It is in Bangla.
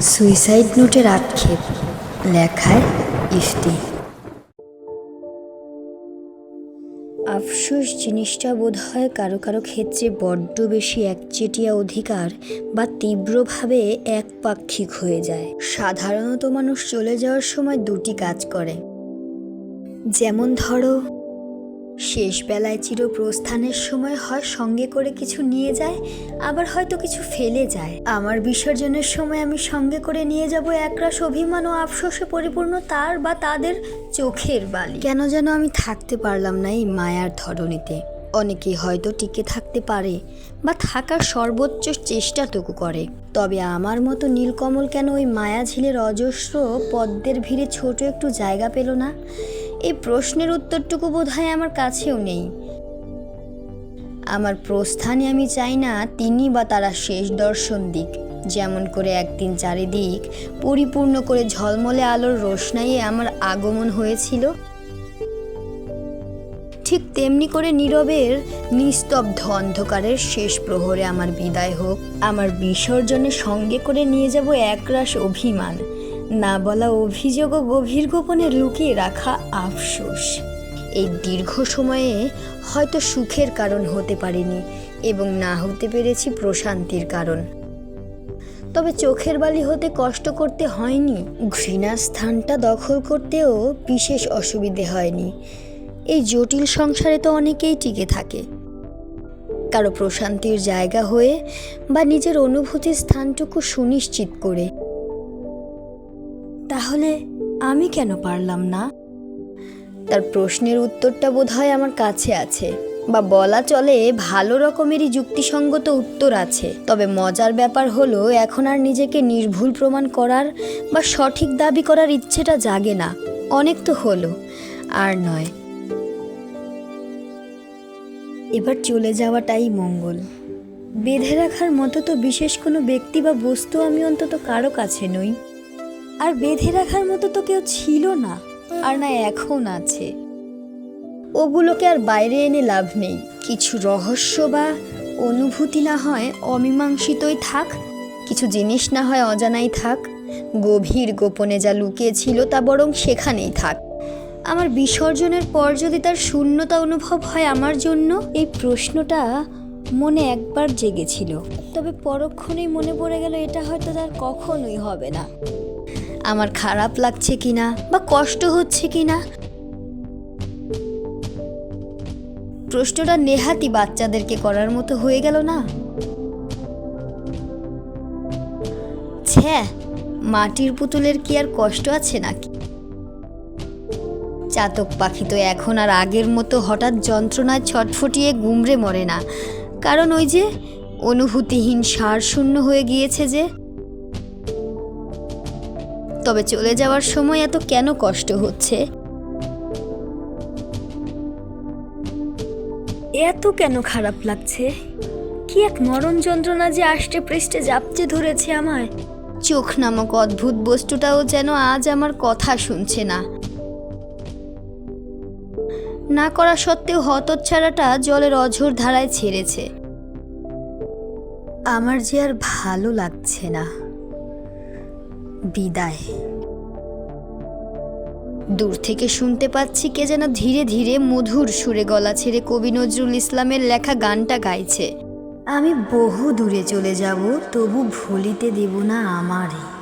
সুইসাইড নোটের আক্ষেপ লেখায় ইফতি। আফসোস জিনিসটা বোধ হয় কারও কারও ক্ষেত্রে বড্ড বেশি একচেটিয়া অধিকার বা তীব্রভাবে একপাক্ষিক হয়ে যায়। সাধারণত মানুষ চলে যাওয়ার সময় দুটি কাজ করে। যেমন ধরো শেষ বেলায় চিরপ্রস্থানের সময় হয় সঙ্গে করে কিছু নিয়ে যায়, আবার হয়তো কিছু ফেলে যায়। আমার বিসর্জনের সময় আমি সঙ্গে করে নিয়ে যাব একরাশ অভিমান ও আফসোসে পরিপূর্ণ তার বা তাদের চোখের বালি। কেন যেন আমি থাকতে পারলাম না এই মায়ার ধরনীতে অনেকে হয়তো টিকে থাকতে পারে বা থাকার সর্বোচ্চ চেষ্টাটুকু করে। তবে আমার মতো নীলকমল কেন ওই মায়া ঝিলের অজস্র পদ্মের ভিড়ে ছোট একটু জায়গা পেল না? এই প্রশ্নের উত্তরটুকু বোধ হয় আমার কাছেও নেই। আমার প্রস্থানে আমি চাই না তিনি বা তারা শেষ দর্শন দিক, যেমন করে একদিন চারিদিক পরিপূর্ণ করে ঝলমলে আলোর রোশনাইয়ে আমার আগমন হয়েছিল। ঠিক তেমনি করে নীরবের নিস্তব্ধ অন্ধকারের শেষ প্রহরে আমার বিদায় হোক, আমার বিসর্জনে সঙ্গে করে নিয়ে যাব একরাশ অভিমান। না বলা অভিযোগ গভীর গোপনে লুকিয়ে রাখা আফসোস। এই দীর্ঘ সময়ে হয়তো সুখের কারণ হতে পারেনি এবং না হতে পেরেছি প্রশান্তির কারণ। তবে চোখের বালি হতে কষ্ট করতে হয়নি, ঘৃণার স্থানটা দখল করতেও বিশেষ অসুবিধে হয়নি। এই জটিল সংসারে তো অনেকেই টিকে থাকে। কারও প্রশান্তির জায়গা হয়ে বা নিজের অনুভূতির স্থানটুকু সুনিশ্চিত করে আমি কেন পারলাম না? তার প্রশ্নের উত্তরটা বোধহয় আমার কাছে আছে। বা বলা চলে, ভালো রকমেরই যুক্তিসঙ্গত উত্তর আছে। তবে মজার ব্যাপার হলো, এখন আর নিজেকে নির্ভুল প্রমাণ করার বা সঠিক দাবি করার ইচ্ছেটা জাগে না। অনেক তো হলো, আর নয়। এবার চলে যাওয়াটাই মঙ্গল। বেঁধে রাখার মতো তো বিশেষ কোনো ব্যক্তি বা বস্তু আমি অন্তত কারও কাছে নই। আর বেঁধে রাখার মতো তো কেউ ছিল না, আর না এখন আছে। ওগুলোকে আর বাইরে এনে লাভ নেই। কিছু রহস্য বা অনুভূতি না হয় অমীমাংসিতই থাক, কিছু জিনিস না হয় অজানাই থাক। গভীর গোপনে যা লুকিয়েছিল তা বরং সেখানেই থাক। আমার বিসর্জনের পর যদি তার শূন্যতা অনুভব হয় আমার জন্য, এই প্রশ্নটা মনে একবার জেগেছিল। তবে পরক্ষণেই মনে পড়ে গেল এটা হয়তো তার কখনোই হবে না। আমার খারাপ লাগছে কিনা বা কষ্ট হচ্ছে কিনা? প্রশ্নটা নেহাতি বাচ্চাদেরকে করার মতো হয়ে গেল না। ছ্যা মাটির পুতুলের কি আর কষ্ট আছে নাকি? চাতক পাখি তো এখন আর আগের মতো হঠাৎ যন্ত্রণায় ছটফটিয়ে গুমড়ে মরে না। কারণ ওই যে অনুভূতিহীন সার শূন্য হয়ে গিয়েছে যে তবে চলে যাওয়ার সময় এত কেন কষ্ট হচ্ছে? এত কেন খারাপ লাগছে? কি এক মরণ যন্ত্রণা যে আষ্টে পৃষ্ঠে জাপচে ধরেছে আমায়? চোখ নামক অদ্ভুত বস্তুটাও যেন আজ আমার কথা শুনছে না। না করা সত্ত্বেও হতচ্ছাড়াটা জলের অঝোর ধারায় ছেড়েছে। আমার যে আর ভালো লাগছে না। বিদায়। দূর থেকে শুনতে পাচ্ছি কে যেন ধীরে ধীরে মধুর সুরে গলা ছেড়ে কবি নজরুল ইসলামের লেখা গানটা গাইছে। আমি বহু দূরে চলে যাব, তবু ভুলিতে দেব না আমারই